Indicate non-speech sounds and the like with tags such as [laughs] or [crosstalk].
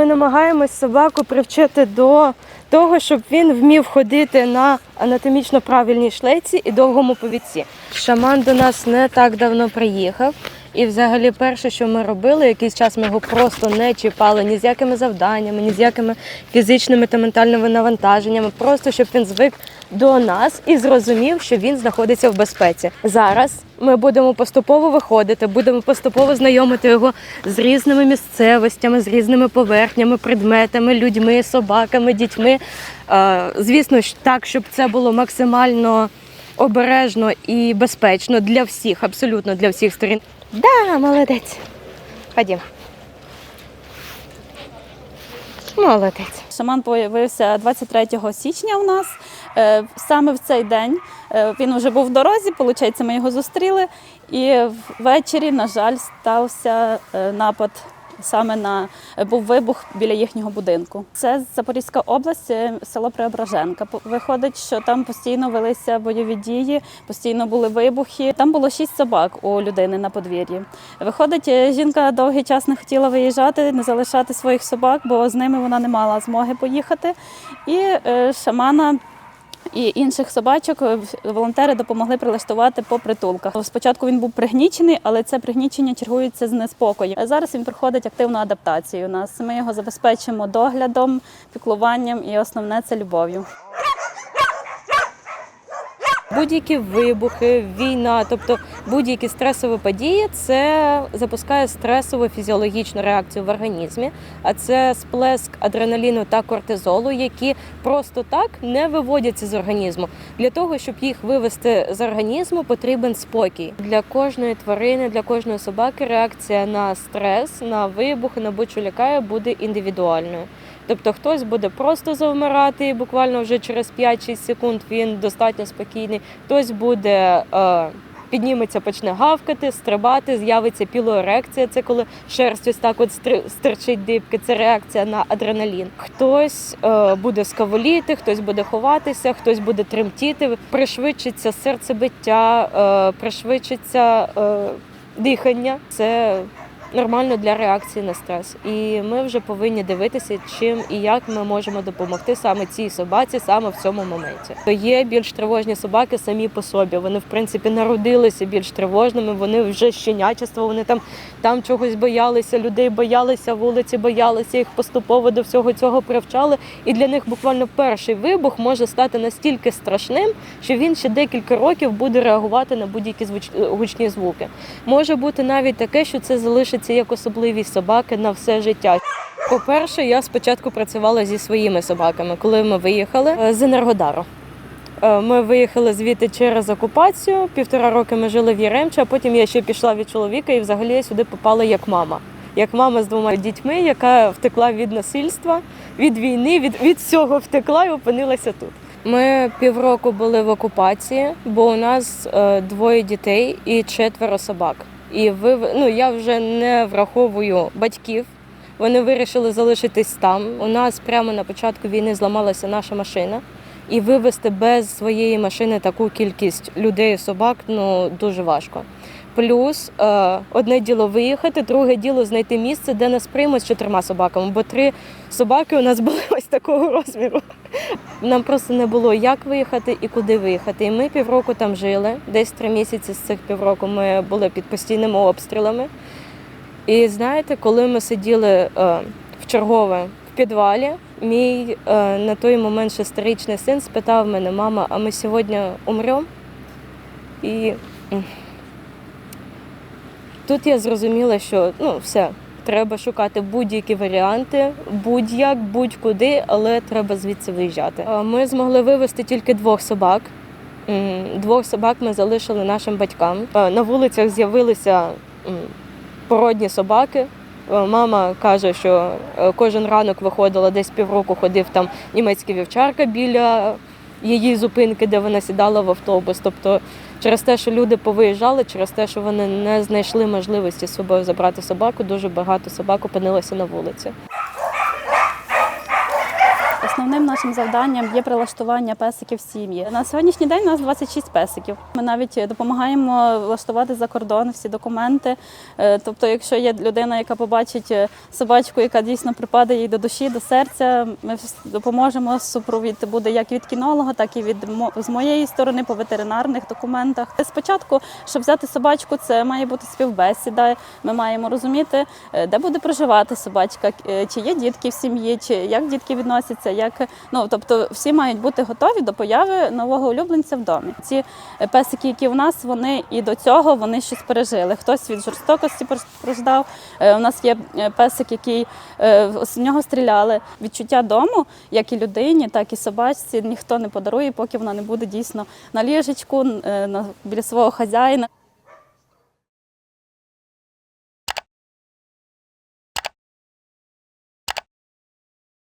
ми намагаємось собаку привчити до того, щоб він вмів ходити на анатомічно правильній шлейці і довгому повідці. Шаман до нас не так давно приїхав. І взагалі перше, що ми робили, якийсь час ми його просто не чіпали ні з якими завданнями, ні з якими фізичними та ментальними навантаженнями, просто щоб він звик до нас і зрозумів, що він знаходиться в безпеці. Зараз ми будемо поступово виходити, будемо поступово знайомити його з різними місцевостями, з різними поверхнями, предметами, людьми, собаками, дітьми. Звісно ж, так, щоб це було максимально обережно і безпечно для всіх, абсолютно для всіх сторін. Да, молодець. Ходім. Молодець. Шаман появився 23 січня у нас. Е, Саме в цей день е, він вже був в дорозі, виходить, ми його зустріли. І ввечері, на жаль, стався е, напад. Саме на був вибух біля їхнього будинку. Це Запорізька область, е, село Преображенка. Виходить, що там постійно велися бойові дії, постійно були вибухи. Там було шість собак у людини на подвір'ї. Виходить, е, жінка довгий час не хотіла виїжджати, не залишати своїх собак, бо з ними вона не мала змоги поїхати. І е, шамана. І інших собачок е, волонтери допомогли прилаштувати по притулках. Спочатку він був пригнічений, але це пригнічення чергується з неспокою. Зараз він проходить активну адаптацію. У нас ми його забезпечимо доглядом, піклуванням і основне це любов'ю. Будь-які вибухи, війна, тобто будь-які стресові події, це запускає стресову фізіологічну реакцію в організмі, а це сплеск адреналіну та кортизолу, які просто так не виводяться з організму. Для того, щоб їх вивести з організму, потрібен спокій. Для кожної тварини, для кожної собаки реакція на стрес, на вибух, на будь-що лякає буде індивідуальною. Тобто хтось буде просто завмирати, і буквально вже через 5-6 секунд він достатньо спокійний. Хтось буде е, підніметься, почне гавкати, стрибати, з'явиться пілоерекція. Це коли шерсть ось так от стирчить дибки. Це реакція на адреналін. Хтось е, буде скаволіти, хтось буде ховатися, хтось буде тремтіти, пришвидшиться серцебиття, е, пришвидшиться е, дихання. Це нормально для реакції на стрес. І ми вже повинні дивитися, чим і як ми можемо допомогти саме цій собаці, саме в цьому моменті. Є більш тривожні собаки самі по собі. Вони в принципі народилися більш тривожними. Вони вже щенячество, вони там, там чогось боялися, людей боялися, вулиці боялися, їх поступово до всього цього привчали. І для них буквально перший вибух може стати настільки страшним, що він ще декілька років буде реагувати на будь-які гучні звуки. Може бути навіть таке, що це залишиться як особливість собаки на все життя. По-перше, я спочатку працювала зі своїми собаками, коли ми виїхали е, з Енергодару. Е, Ми виїхали звідти через окупацію. Півтора роки ми жили в Яремчі, а потім я ще пішла від чоловіка і взагалі я сюди попала як мама. Як мама з двома дітьми, яка втекла від насильства, від війни, від, від всього втекла і опинилася тут. Ми півроку були в окупації, бо у нас е, двоє дітей і четверо собак. І ви ну я вже не враховую батьків. Вони вирішили залишитись там. У нас прямо на початку війни зламалася наша машина, і вивезти без своєї машини таку кількість людей і собак ну дуже важко. Плюс е, одне діло виїхати, друге діло знайти місце, де нас приймуть з чотирма собаками, бо три собаки у нас були [laughs] ось такого розміру. Нам просто не було як виїхати і куди виїхати. І ми півроку там жили. Десь три місяці з цих півроку ми були під постійними обстрілами. І знаєте, коли ми сиділи е, в чергове в підвалі, мій е, на той момент шестирічний син спитав мене, мама, а ми сьогодні умремо? І тут я зрозуміла, що ну все, треба шукати будь-які варіанти, будь-як, будь-куди, але треба звідси виїжджати. Е, Ми змогли вивезти тільки двох собак. Двох собак ми залишили нашим батькам. Е, На вулицях з'явилися породні собаки. Е, Мама каже, що кожен ранок виходила десь півроку, ходив там німецький вівчарка біля її зупинки, де вона сідала в автобус. Тобто, через те, що люди повиїжджали, через те, що вони не знайшли можливості собою забрати собаку, дуже багато собак опинилося на вулиці. Основним нашим завданням є прилаштування песиків в сім'ї. На сьогоднішній день у нас 26 песиків. Ми навіть допомагаємо влаштувати за кордон всі документи. Е, Тобто, якщо є людина, яка побачить е, собачку, яка дійсно припаде їй до душі, до серця, ми допоможемо. Супровід буде як від кінолога, так і від з моєї сторони по ветеринарних документах. Спочатку, щоб взяти собачку, це має бути співбесіда. Ми маємо розуміти, е, де буде проживати собачка, е, чи є дітки в сім'ї, чи як дітки відносяться, як ну тобто всі мають бути готові до появи нового улюбленця в домі. Ці е, песики, які в нас, вони і до цього вони щось пережили. Хтось від жорстокості постраждав. Е, У нас є е, песик, який з нього стріляли. Відчуття дому, як і людині, так і собачці, ніхто не подарує, поки вона не буде дійсно на ліжечку, біля свого хазяїна.